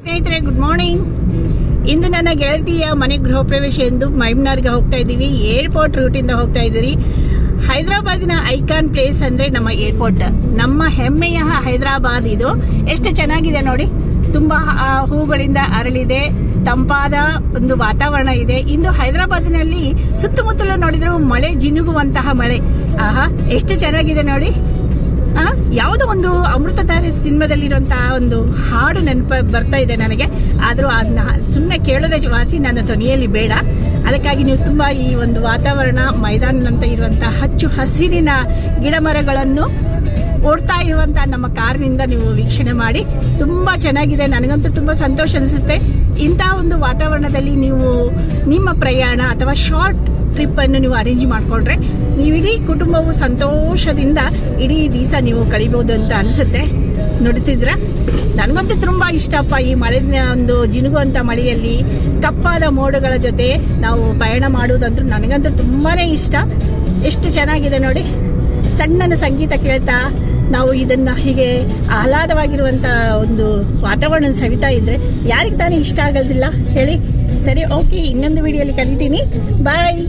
ಸ್ನೇಹಿತರೆ good morning ಇಂದು ನನ್ನ ಗೆಳತಿಯ ಮನೆ ಗೃಹ ಪ್ರವೇಶ ಎಂದು ಮೈಮ್ನಾರ್ಗೆ ಹೋಗ್ತಾ ಇದ್ದೀವಿ. ಏರ್ಪೋರ್ಟ್ ರೂಟಿಂದ ಹೋಗ್ತಾ ಇದ್ದೀರಿ. ಹೈದರಾಬಾದಿನ ಐಕಾನ್ ಪ್ಲೇಸ್ ಅಂದ್ರೆ ನಮ್ಮ ಏರ್ಪೋರ್ಟ್. ನಮ್ಮ ಹೆಮ್ಮೆಯ ಹೈದರಾಬಾದ್ ಇದು. ಎಷ್ಟು ಚೆನ್ನಾಗಿದೆ ನೋಡಿ. ತುಂಬಾ ಹೂಗಳಿಂದ ಅರಳಿದೆ. ತಂಪಾದ ಒಂದು ವಾತಾವರಣ ಇದೆ. ಇಂದು ಹೈದರಾಬಾದಿನಲ್ಲಿ ಸುತ್ತಮುತ್ತಲು ನೋಡಿದ್ರು ಮಳೆ ಜಿನುಗುವಂತಹ ಮಳೆ. ಆಹಾ, ಎಷ್ಟು ಚೆನ್ನಾಗಿದೆ ನೋಡಿ. ಯಾವುದೋ ಒಂದು ಅಮೃತಧಾರೆ ಸಿನಿಮಾದಲ್ಲಿರುವಂತಹ ಒಂದು ಹಾಡು ನೆನಪ ಬರ್ತಾ ಇದೆ ನನಗೆ. ಆದರೂ ಅದನ್ನ ಸುಮ್ಮನೆ ಕೇಳೋದೇ ವಾಸಿ, ನನ್ನ ಧ್ವನಿಯಲ್ಲಿ ಬೇಡ. ಅದಕ್ಕಾಗಿ ನೀವು ತುಂಬಾ ಈ ಒಂದು ವಾತಾವರಣ, ಮೈದಾನದಂತ ಇರುವಂತಹ ಹಚ್ಚು ಹಸಿರಿನ ಗಿಡ ಮರಗಳನ್ನು ಓಡ್ತಾ ಇರುವಂತಹ ನಮ್ಮ ಕಾರ್ನಿಂದ ನೀವು ವೀಕ್ಷಣೆ ಮಾಡಿ. ತುಂಬಾ ಚೆನ್ನಾಗಿದೆ, ನನಗಂತೂ ತುಂಬಾ ಸಂತೋಷ ಅನಿಸುತ್ತೆ. ಇಂಥ ಒಂದು ವಾತಾವರಣದಲ್ಲಿ ನೀವು ನಿಮ್ಮ ಪ್ರಯಾಣ ಅಥವಾ ಶಾರ್ಟ್ ಟ್ರಿಪ್ ಅನ್ನು ನೀವು ಅರೇಂಜ್ ಮಾಡಿಕೊಂಡ್ರೆ ನೀವು ಇಡೀ ಕುಟುಂಬವು ಸಂತೋಷದಿಂದ ಇಡೀ ದಿವಸ ನೀವು ಕಳಿಬಹುದು ಅಂತ ಅನಿಸುತ್ತೆ. ನೋಡ್ತಿದ್ರ ನನಗಂತೂ ತುಂಬ ಇಷ್ಟಪ್ಪ ಈ ಮಳೆ ಒಂದು ಜಿನುಗುವಂಥ ಮಳೆಯಲ್ಲಿ ಕಪ್ಪಾದ ಮೋಡಗಳ ಜೊತೆ ನಾವು ಪಯಣ ಮಾಡುವುದಂದ್ರೂ ನನಗಂತೂ ತುಂಬಾ ಇಷ್ಟ. ಎಷ್ಟು ಚೆನ್ನಾಗಿದೆ ನೋಡಿ. ಸಣ್ಣನ ಸಂಗೀತ ಕೇಳ್ತಾ ನಾವು ಇದನ್ನ ಹೀಗೆ ಆಹ್ಲಾದವಾಗಿರುವಂಥ ಒಂದು ವಾತಾವರಣ ಸವಿತಾ ಇದ್ರೆ ಯಾರಿಗೆ ತಾನೇ ಇಷ್ಟ ಆಗೋದಿಲ್ಲ ಹೇಳಿ. ಸರಿ ಓಕೆ ಇನ್ನೊಂದು ವಿಡಿಯೋಲಿ ಕಲಿತೀನಿ. ಬಾಯ್